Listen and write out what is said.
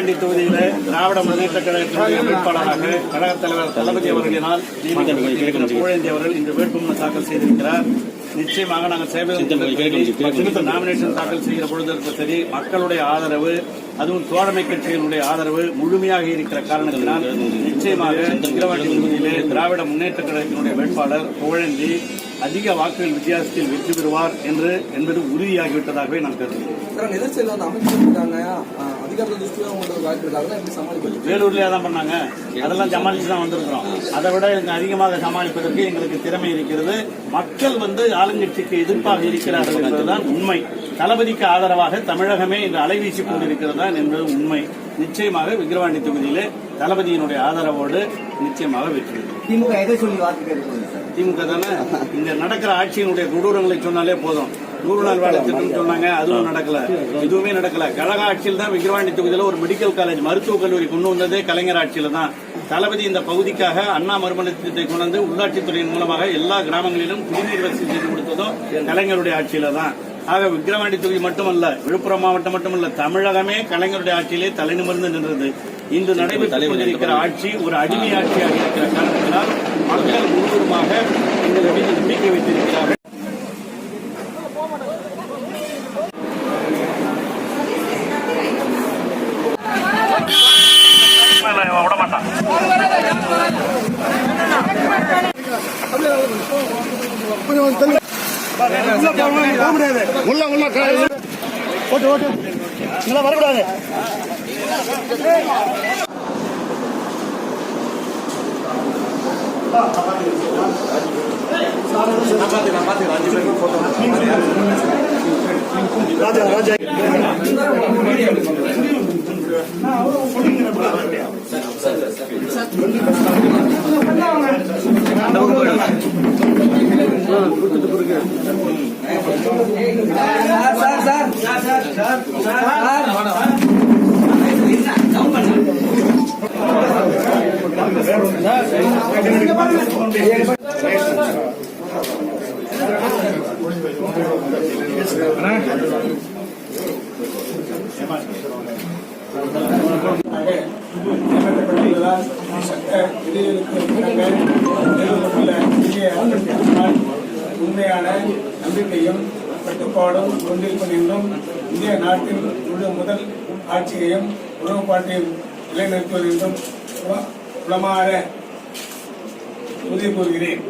விக்கிரவாண்டி தொகுதியில திராவிட முன்னேற்ற கழகத்தினுடைய வேட்பாளராக கழகத் தலைவர் தளபதி அவர்களினால் புகழேந்தி அவர்கள் இந்த வேட்புமனு தாக்கல் செய்திருக்கிறார். நிச்சயமாக நாங்கள் சேவை நாமினேஷன் தாக்கல் செய்கிற பொழுது சரி மக்களுடைய ஆதரவு அதுவும் தோழமை கட்சிகளுடைய ஆதரவு முழுமையாக இருக்கிற காரணத்தினால் நிச்சயமாக விக்கிரவாண்டி தொகுதியிலே திராவிட முன்னேற்ற கழகத்தினுடைய வேட்பாளர் புகழேந்தி அதிக வாக்குகள் வித்தியாசத்தில் வெற்றி பெறுவார் என்று என்பது உறுதியாகிவிட்டதாகவே நான் கருதுகிறேன். வேலூர்லயே தான் பண்ணாங்க. அதெல்லாம் சமாளிச்சு தான் வந்திருக்கிறோம். அதை விட எங்க அதிகமாக சமாளிப்பதற்கு எங்களுக்கு திறமை இருக்கிறது. மக்கள் வந்து ஆளுங்கட்சிக்கு எதிர்ப்பாக இருக்கிறார்கள் என்பதுதான் உண்மை. தளபதிக்கு ஆதரவாக தமிழகமே இன்று அலைவீசிக் கொண்டிருக்கிறதா என்பது உண்மை. நிச்சயமாக விக்கிரவாண்டி தொகுதியிலே தளபதியினுடைய ஆதரவோடு நிச்சயமாக வெற்றி. திமுக எதை சொல்லி திமுக தானே? இங்க நடக்கிற ஆட்சியினுடைய கொடூரங்களை சொன்னாலே போதும். நூறு நாள் வேலை திட்டம் சொன்னாங்க. அதுவும் நடக்கல. எதுவுமே நடக்கல. கழக ஆட்சியில் தான் விக்கிரவாண்டி தொகுதியில ஒரு மெடிக்கல் காலேஜ் மருத்துவக் கல்லூரி கொண்டு வந்ததே கலைஞர் ஆட்சியில தான். தளபதி இந்த பகுதிக்காக அண்ணா மறுமலர் திட்டத்தை கொண்டு வந்து உள்ளாட்சித்துறையின் மூலமாக எல்லா கிராமங்களிலும் குடிநீர் வசதி செய்து கொடுத்ததும் கலைஞருடைய ஆட்சியில தான். ஆக விக்கிரவாண்டி தொகுதி மட்டுமல்ல விழுப்புரம் மாவட்டம் மட்டுமல்ல தமிழகமே கலைஞருடைய ஆட்சியிலே தலைநிமிர்ந்து நின்றது. இன்று நடைபெற்றுக் கொண்டிருக்கிற ஆட்சி ஒரு அடிமை ஆட்சியாக இருக்கிற காரணத்தினால் மக்கள் முழுவதுமாக மீது நம்பிக்கை வைத்திருக்கிறார்கள். உள்ள உள்ள ஓட்டு ஓட்டு இங்க வரக்கூடாது Raja Raja sir sir sir sir sir உண்மையான நம்பிக்கையும் கட்டுப்பாடும் கொண்டிருக்கும் என்றும் இந்திய நாட்டின் முழு முதல் ஆட்சியையும் உணவுப்பாட்டையும் நிலைநிறுத்துவது என்றும் உள- உளமாற உறுதி கூறுகிறேன்.